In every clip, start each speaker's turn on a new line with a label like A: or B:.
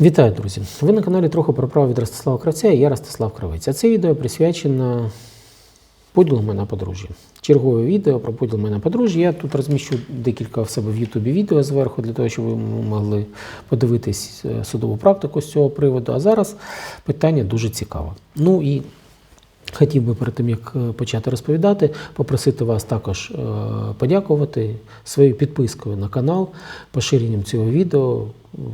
A: Вітаю, друзі! Ви на каналі трохи про право від Ростислава Кравця і я Ростислав Кравець. А це відео присвячено поділу мене на подружжя. Чергове відео про поділ мене на подружжя. Я тут розміщу декілька в себе в Ютубі відео зверху, для того, щоб ви могли подивитись е, судову практику з цього приводу. А зараз питання дуже цікаве. Ну і Хотів би перед тим, як е, почати розповідати, попросити вас також е, подякувати своєю підпискою на канал, поширенням цього відео,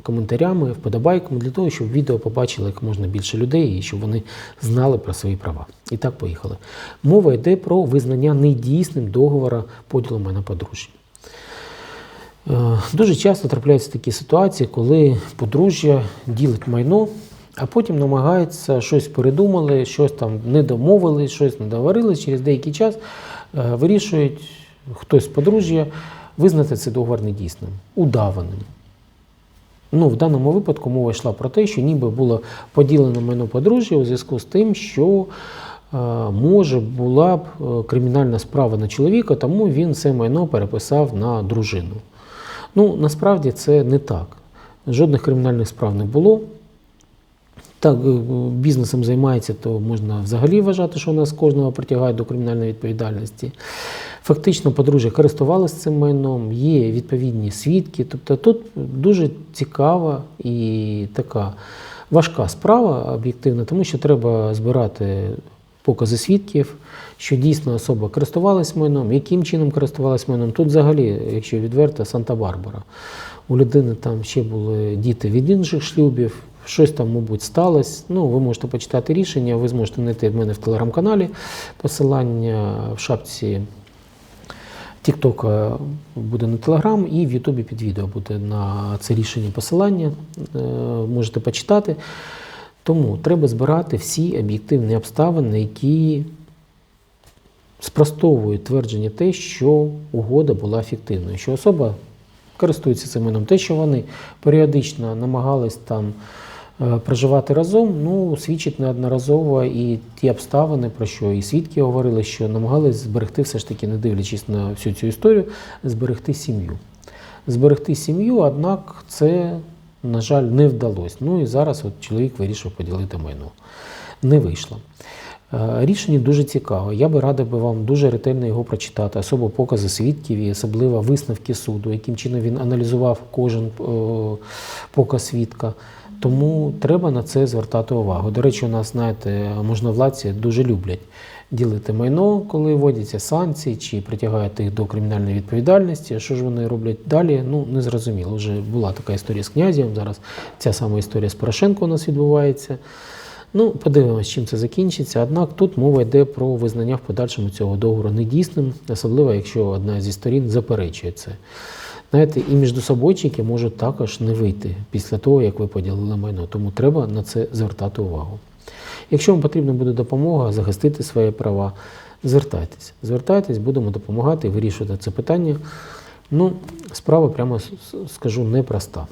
A: коментарями, вподобайками, для того, щоб відео побачили як можна більше людей і щоб вони знали про свої права. І так, поїхали. Мова йде про визнання недійсним договора поділу мене подружжя. Е, Дуже часто трапляються такі ситуації, коли подружжя ділить майно, а потім намагаються щось передумали, щось там не домовили, щось не договорили. Через деякий час е, вирішують хтось з подружжя визнати цей договор недійсним, удаваним. Ну, в даному випадку мова йшла про те, що ніби було поділено майно подружжя у зв'язку з тим, що е, може була б е, кримінальна справа на чоловіка, тому він це майно переписав на дружину. Ну, насправді це не так. Жодних кримінальних справ не було. Так, е, бізнесом займається, то можна взагалі вважати, що нас кожного притягають до кримінальної відповідальності. Фактично, подружжя користувалося цим майном, є відповідні свідки. Тобто тут дуже цікава і така важка справа об'єктивно, тому що треба збирати покази свідків, що дійсно особа користувалась майном, яким чином користувалась майном. Тут взагалі, якщо відверто, Санта-Барбара. У людини там ще були діти від інших шлюбів, щось там, мабуть, сталося. Ну, ви можете почитати рішення, ви зможете знайти в мене в телеграм-каналі посилання в шапці Тіктока буде на Телеграм і в Ютубі під відео буде на це рішення посилання. Е, Можете почитати. Тому треба збирати всі об'єктивні обставини, які спростовують твердження те, що угода була фіктивною, що особа користується цим майном. Те, що вони періодично намагались там проживати разом, ну, свідчить неодноразово і ті обставини, про що і свідки говорили, що намагались зберегти, все ж таки, не дивлячись на всю цю історію, зберегти сім'ю. Зберегти сім'ю, однак це, на жаль, не вдалося. Ну і зараз от чоловік вирішив поділити майно. Не вийшло. Е, Рішення дуже цікаве. Я би радив би вам дуже ретельно його прочитати, особливо покази свідків і особливо висновки суду, яким чином він аналізував кожен е, показ свідка. Тому треба на це звертати увагу. До речі, у нас, знаєте, можновладці дуже люблять ділити майно, коли вводяться санкції чи притягають їх до кримінальної відповідальності. Що ж вони роблять далі? Ну не зрозуміло. Вже була така історія з князем. Зараз ця сама історія з Порошенко у нас відбувається. Ну, подивимось, чим це закінчиться. Однак тут мова йде про визнання в подальшому цього договору недійсним, особливо якщо одна зі сторін заперечує це. Знаєте, і міждособойчики можуть також не вийти після того, як ви поділили майно. Тому треба на це звертати увагу. Якщо вам потрібна буде допомога захистити свої права, звертайтесь. Звертайтесь, будемо допомагати вирішувати це питання. Ну, справа, прямо скажу, непроста.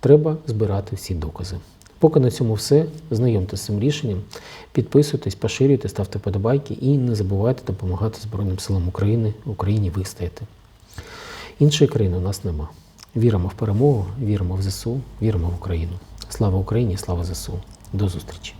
A: Треба збирати всі докази. Поки на цьому все. Знайомтеся з цим рішенням, підписуйтесь, поширюйте, ставте подобайки і не забувайте допомагати Збройним силам України Україні вистояти. Іншої країни у нас нема. Віримо в перемогу, віримо в ЗСУ, віримо в Україну. Слава Україні, слава ЗСУ. До зустрічі!